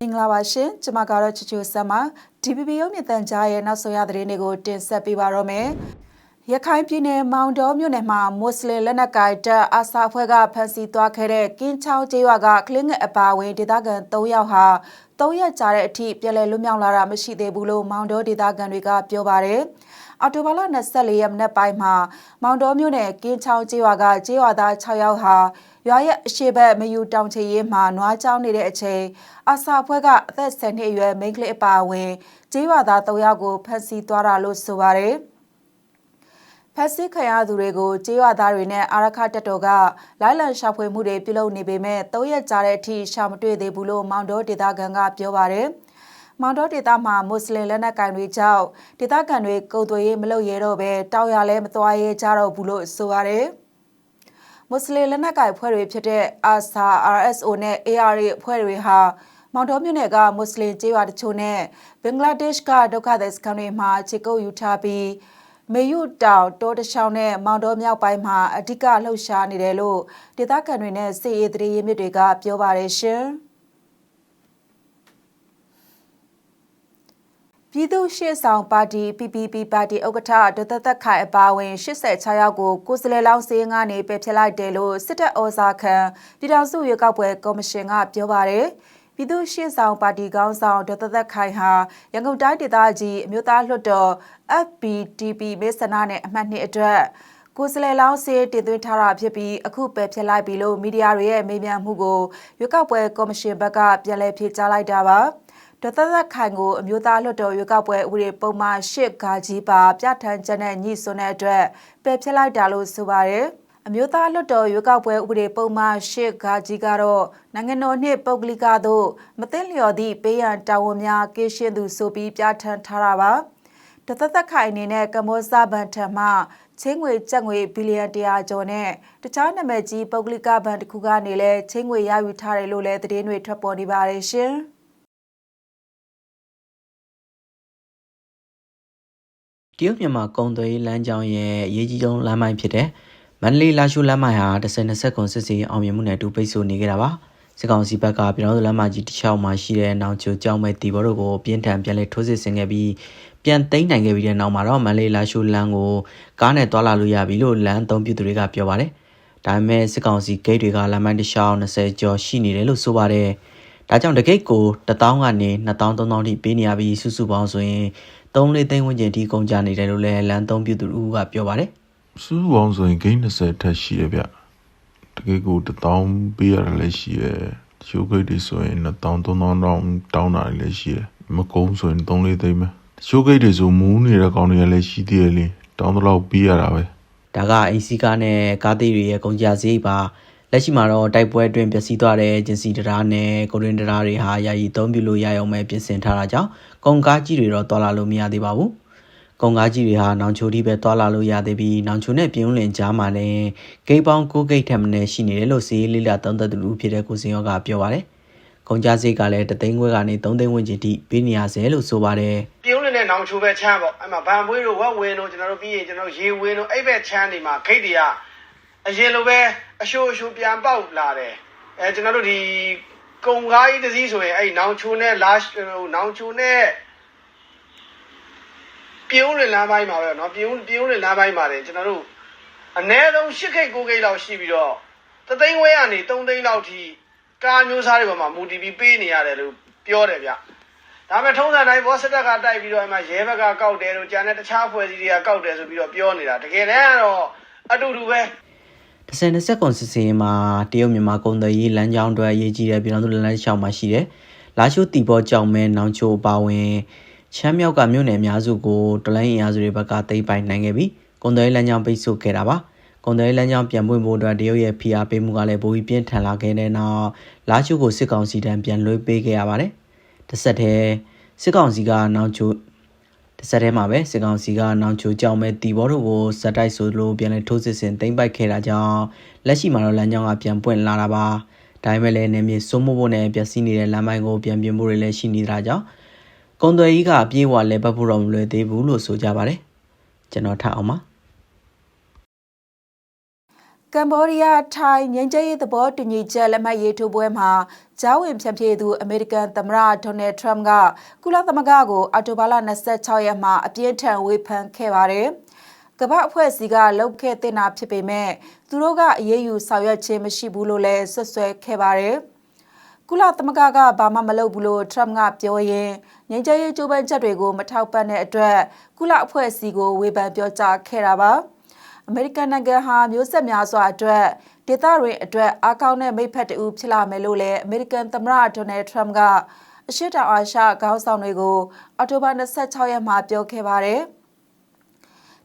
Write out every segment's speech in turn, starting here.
မင်္ဂလာပါရှင်ကျွန်မကတော့ချူချူဆမ်ပါ DPP ရုပ်မြင်သံကြားရဲ့နောက်ဆုံးရသတင်းတွေကိုတင်ဆက်ပေးပါတော့မယ်ရခိုင်ပြည်နယ်မောင်တော်မြို့နယ်မှာမွတ်စလင်လက်နက်ကိုင်တပ်အာဆာဖွဲ့ကဖမ်းဆီးသွားခဲ့တဲ့ကင်းချောင်းကျေးရွာကကလင်းငယ်အပါဝင်ဒေသခံ3ယောက်ဟာ3ရက်ကြာတဲ့အထိပြည်လဲလွတ်မြောက်လာတာမရှိသေးဘူးလို့မောင်တော်ဒေသခံတွေကပြောပါတယ် အော်တိုဘာလ24ရက်နေ့ပိုင်းမှာမောင်တော်မြို့နယ်ကင်းချောင်းကျေးရွာကကျေးရွာသား6ယောက်ဟာရွာရဲ့အရှိဘက်မယူတောင်ချေရေးမှာနွားချောင်းနေတဲ့အချိန်အစာဖွဲ့ကအသက်10နှစ်အရွယ်မိန်းကလေးအပါအဝင်ကျေးရွာသား3ယောက်ကိုဖမ်းဆီးသွားတာလို့ဆိုပါတယ်ဖက်စစ်ခံရသူတွေကိုကြေးရွာသားတွေနဲ့အာရခတက်တော်ကလိုက်လံရှာဖွေမှုတွေပြုလုပ်နေပေမဲ့၃ရက်ကြာတဲ့အထိရှာမတွေ့သေးဘူးလို့မောင်တော်ဒေသခံကပြောပါတယ်။ မောင်တော်ဒေသမှာမွတ်စလင်လက်နက်ကိုင်တွေကြောင့်ဒေသခံတွေကုံသွေးရေးမလုပ်ရတော့ပဲတောက်ရလဲမသွားရဲကြတော့ဘူးလို့ဆိုပါတယ်။မွတ်စလင်လက်နက်ကိုင်ဖွဲ့တွေဖြစ်တဲ့ ASA RSO နဲ့ ARA အဖွဲ့တွေဟာမောင်တော်မြို့နယ်ကမွတ်စလင်ကျေးရွာတချို့နဲ့ဘင်္ဂလားဒေ့ရှ်ကဒုက္ခသည်စခန်းတွေမှာခြေကုပ်ယူထားပြီးမေယုတောင်တောတချောင်းနဲ့မောင်တော်မြောက်ပိုင်းမှာအဓိကလှုပ်ရှားနေတယ်လို့ဒေသခံတွေနဲ့စစ်ရေးသတင်းရင်းမြစ်တွေကပြောပါတယ်ရှင်။ ပြည်သူ့ရှေ့ဆောင်ပါတီ PPP ပါတီဥက္ကဋ္ဌဒေါက်တာသက်ခိုင်အပါအဝင်86ယောက်ကိုကိုယ်စားလှယ်လောင်းစည်းငါးနေပယ်ဖျက်လိုက်တယ်လို့စစ်တပ်ဩဇာခံပြည်ထောင်စုရွေးကောက်ပွဲကော်မရှင်ကပြောပါတယ်။ပြည်သူ့ရှေ့ဆောင်ပါတီကောင်းဆောင်ဒေါက်တာသက်ခိုင်ဟာရန်ကုန်တိုင်းဒေသကြီးအမျိုးသားလွှတ်တော် FPTP မေဆန္ဒနဲ့အမှတ်နှစ်အတွက်ကိုယ်စားလှယ်လောင်းစေးတည်သွင်းထားတာဖြစ်ပြီးအခုပယ်ဖျက်လိုက်ပြီလို့မီဒီယာတွေရဲ့မေးမြန်းမှုကိုရွေးကောက်ပွဲကော်မရှင်ဘက်ကပြန်လည်ဖြေကြားလိုက်တာပါ ဒေါက်တာသက်ခိုင်ကိုအမျိုးသားလွှတ်တော်ရွေးကောက်ပွဲဥပဒေပုံမှန်၈ဂါကြီးပါပြဋ္ဌာန်းချက်နဲ့ညှိစွန်းတဲ့အတွက်ပယ်ဖျက်လိုက်တာလို့ဆိုပါတယ်အမျိုးသားလွှတ်တော်ရွေးကောက်ပွဲဥပဒေပုံမှန်၈ဂါကြီးကတော့နိုင်ငံတော်နှင့်ပုဂ္ဂလိကသို့မသိလျော်သည့်ပေးရန်တာဝန်များကင်းရှင်းသူဆိုပြီးပြဋ္ဌာန်းထားတာပါတသက်သက်ခိုင်အနေနဲ့ကမ္ဘောဇဘန်ထံမှချင်းငွေကြက်ငွေဘီလီယံ100ကျော်နဲ့တခြားနာမည်ကြီးပုဂ္ဂလိကဘဏ်တစ်ခုကနေလည်းချင်းငွေရယူထားတယ်လို့လည်းသတင်းတွေထွက်ပေါ်နေပါတယ်ရှင်။ တရုတ်မြန်မာကုန်သွယ်ရေးလမ်းကြောင်းရဲ့အရေးကြီးဆုံးလမ်းမိုင်းဖြစ်တဲ့မန္တလေးလာရှိုးလမ်းမိုင်းဟာ10-20ခုစစ်စီအောင်မြင်မှုနဲ့အတူပိတ်ဆို့နေကြတာပါစစ်ကောင်စီဘက်ကပြည်တော်စုလမ်းမကြီးတစ်ချောင်းမှာရှိတဲ့နောင်ချိုကြောင်းမဲ့တီဘော်တို့ကိုပြင်းထန်ပြန်လည်ထိုးစစ်ဆင်ခဲ့ပြီးပြန်သိမ်းနိုင်ခဲ့ပြီးတဲ့နောက်မှာတော့မန္တလေးလာရှိုးလမ်းကိုကားနဲ့တွာလာလို့ရပြီလို့လမ်းအသုံးပြုသူတွေကပြောပါတယ်ဒါပေမဲ့စစ်ကောင်စီဂိတ်တွေကလမ်းမိုင်းတစ်ချောင်း20ကျော်ရှိနေတယ်လို့ဆိုပါတယ်ဒါကြောင့်တကိတ်ကို1000ကနေ2000 3000ထိပေးနေရပြီးစုစုပေါင်းဆိုရင် 3-4သိန်းဝန်းကျင်ထိကုန်ကြနေတယ်လို့လည်းလမ်းသုံးပြုသူကပြောပါတယ်စုစုပေါင်းဆိုရင်ဂိမ်း20ထက်ရှိရဗျတကယ်ကို1000ပေးရတယ်လည်းရှိရချိုးဂိတ်တွေဆိုရင်1000 3000တောင်းတောင်းတာလည်းရှိရမကုန်းဆိုရင်3-4သိန်းပဲချိုးဂိတ်တွေဆိုမူးနေတဲ့ကောင်တွေကလည်းရှိသေးတယ်လေတောင်းတော့ပေးရတာပဲဒါကအိမ်စီကားနဲ့ကားသေးတွေရဲ့ကုန်ကြစရိတ်ပါ လက်ရှိမှာတော့တိုက်ပွဲအတွင်းပျက်စီးသွားတဲ့ဂျင်စီတရားနဲ့ကိုရင်တရားတွေဟာယာယီသုံးပြလို့ရအောင်ပဲပြင်ဆင်ထားတာကြောင့်ကုန်ကားကြီးတွေတော့တွာလာလို့မရသေးပါဘူးကုန်ကားကြီးတွေဟာနောင်ချိုတီပဲတွာလာလို့ရသေးပြီးနောင်ချိုနဲ့ပြင်းလင်ကြားမှာလည်းဂိတ်ပေါင်း9ဂိတ်ထက်မနည်းရှိနေတယ်လို့စီးလေးလာသုံးသက်သူလူဖြစ်တဲ့ကိုစင်ရောကပြောပါတယ်ကုန်ကြစရိတ်ကလည်းတသိန်းခွဲကနေ3သိန်းဝန်းကျင်ထိပေးနေရဆဲလို့ဆိုပါတယ်ပြုံးနေတဲ့နောင်ချိုပဲချမ်းပေါ့အဲ့မှာဗန်ပွေးတို့ဝက်ဝင်းတို့ကျွန်တော်တို့ပြီးရင်ကျွန်တော်တို့ရေဝင်းတို့အဲ့ဘက်ချမ်းတွေမှာခိတ်တွေက အရင်လိုပဲအရှိုးအရှိုးပြန်ပေါက်လာတယ်အဲကျွန်တော်တို့ဒီကုံကားကြီးတစ်စီးဆိုရင်အဲ့နောင်ချိုနဲ့လာဟိုနောင်ချိုနဲ့ပြုံးလင်လမ်းပိုင်းမှာပဲเนาะပြုံးပြုံးလင်လမ်းပိုင်းမှာတယ်ကျွန်တော်တို့အနည်းဆုံး၈ခိတ်၉ခိတ်လောက်ရှိပြီးတော့တသိန်းဝဲကနေ၃သိန်းလောက်ထိကားမျိုးစားတွေပေါ်မှာမူတည်ပြီးပေးနေရတယ်လို့ပြောတယ်ဗျဒါပေမဲ့ထုံးစံတိုင်းဘောစစ်တပ်ကတိုက်ပြီးတော့အဲ့မှာရဲဘက်ကကောက်တယ်လို့ကြံတဲ့တခြားဖွဲ့စည်းတွေကကောက်တယ်ဆိုပြီးတော့ပြောနေတာတကယ်တမ်းကတော့အတူတူပဲ 10 20ကွန်စစ်စင်မှာတရုတ်မြန်မာကုန်သွယ်ရေးလမ်းကြောင်းတွေအရေးကြီးတဲ့ပြည်တော်စုလမ်းလမ်းရှောင်းမှာရှိတယ်။လာရှိုးတီဘောကြောင်မဲနောင်ချိုပါဝင်ချမ်းမြောက်ကမြို့နယ်အများစုကိုတလိုင်းအင်အားစုတွေဘက်ကသိမ်းပိုင်နိုင်ခဲ့ပြီးကုန်သွယ်ရေးလမ်းကြောင်းပိတ်ဆို့ခဲ့တာပါ။ကုန်သွယ်ရေးလမ်းကြောင်းပြန်ပွင့်ဖို့အတွက်တရုတ်ရဲ့ဖိအားပေးမှုကလည်းပိုပြီးပြင်းထန်လာခဲ့တဲ့နောက်လာရှိုးကိုစစ်ကောင်စီတန်းပြန်လွှဲပေးခဲ့ရပါတယ်။တစ်ဆက်တည်းစစ်ကောင်စီကနောင်ချို တစ်ဆက်တည်းမှာပဲစစ်ကောင်စီကနောင်ချိုကြောင်မဲ့တီဘောတို့ကိုဇက်တိုက်ဆိုလိုပြန်လဲထိုးစစ်ဆင်သိမ်းပိုက်ခဲ့တာကြောင့်လက်ရှိမှာတော့လမ်းကြောင်းကပြန်ပွင့်လာတာပါဒါပေမဲ့လည်းနေမြေစိုးမိုးဖို့နဲ့ပျက်စီးနေတဲ့လမ်းပိုင်းကိုပြန်ပြင်ဖို့တွေလည်းရှိနေတာကြောင့်ကုန်သွယ်ရေးကအပြေးအဝလဲပတ်ဖို့တော့မလွယ်သေးဘူးလို့ဆိုကြပါတယ်ကျွန်တော်ထပ်အောင်ပါ ကမ်ဘောဒီးယားထိုင်းငြိမ်းချမ်းရေးသဘောတူညီချက်လက်မှတ်ရေးထိုးပွဲမှာဂျားဝင်ဖြန့်ဖြေသူအမေရိကန်သမ္မတဒေါ်နယ်ထရမ့်ကကုလသမဂ္ဂကိုအော်တိုဘာလ26ရက်မှာအပြင်းထန်ဝေဖန်ခဲ့ပါတယ်။ကမ္ဘာအဖွဲ့အစည်းကလှုပ်ခဲ့တဲ့နာဖြစ်ပေမဲ့သူတို့ကအရေးယူဆောင်ရွက်ခြင်းမရှိဘူးလို့လည်းဆွဆွဲခဲ့ပါတယ်။ကုလသမဂ္ဂကဘာမှမလုပ်ဘူးလို့ထရမ့်ကပြောရင်ငြိမ်းချမ်းရေးကြိုးပမ်းချက်တွေကိုမထောက်ပံ့တဲ့အတွက်ကုလအဖွဲ့အစည်းကိုဝေဖန်ပြောကြားခဲ့တာပါ အမေရိကန်နိုင်ငံဟာမျိုးဆက်များစွာအတွက်ဒေသတွင်အတွက်အားကောင်းတဲ့မိဖက်တူဖြစ်လာမယ်လို့လည်းအမေရိကန်သမ္မတဒေါ်နယ်ထရမ့်ကအရှေ့တောင်အာရှခေါင်းဆောင်တွေကိုအောက်တိုဘာ26ရက်မှာပြောခဲ့ပါတယ်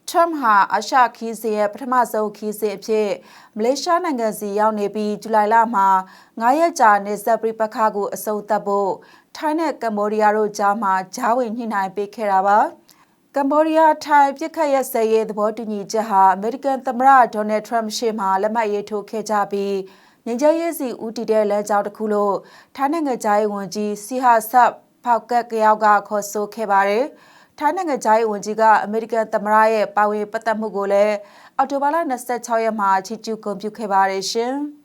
ထရမ့်ဟာအာရှခီးစဉ်ရဲ့ပထမဆုံးခီးစဉ်အဖြစ်မလေးရှားနိုင်ငံစီရောက်နေပြီးဇူလိုင်လမှာ9ရက်ကြာနေဆက်ပြပခါကိုအဆုံးသတ်ဖို့ထိုင်းနဲ့ကမ္ဘောဒီးယားတို့ကြားမှာဂျားဝင်ညှိနှိုင်းပေးခဲ့တာပါ ကမ္ဘောဒီးယားထိုင်းပြစ်ခတ်ရက်စဲရေးသဘောတူညီချက်ဟာအမေရိကန်သမ္မတဒေါ်နယ်ထရမ့်ရှေ့မှလက်မှတ်ရေးထိုးခဲ့ကြပြီးငင်းချရေးစီဦးတည်တဲ့လမ်းကြောင်းတစ်ခုလို့ထိုင်းနိုင်ငံသားရေးဝန်ကြီးစီဟာဆပ်ဖောက်ကက်ကယောက်ကခေါ်ဆိုခဲ့ပါတယ်။ထိုင်းနိုင်ငံသားရေးဝန်ကြီးကအမေရိကန်သမ္မတရဲ့ပါဝင်ပတ်သက်မှုကိုလည်းအော်တိုဘာလ26ရက်မှာချီးကျူးဂုဏ်ပြုခဲ့ပါတယ်ရှင်။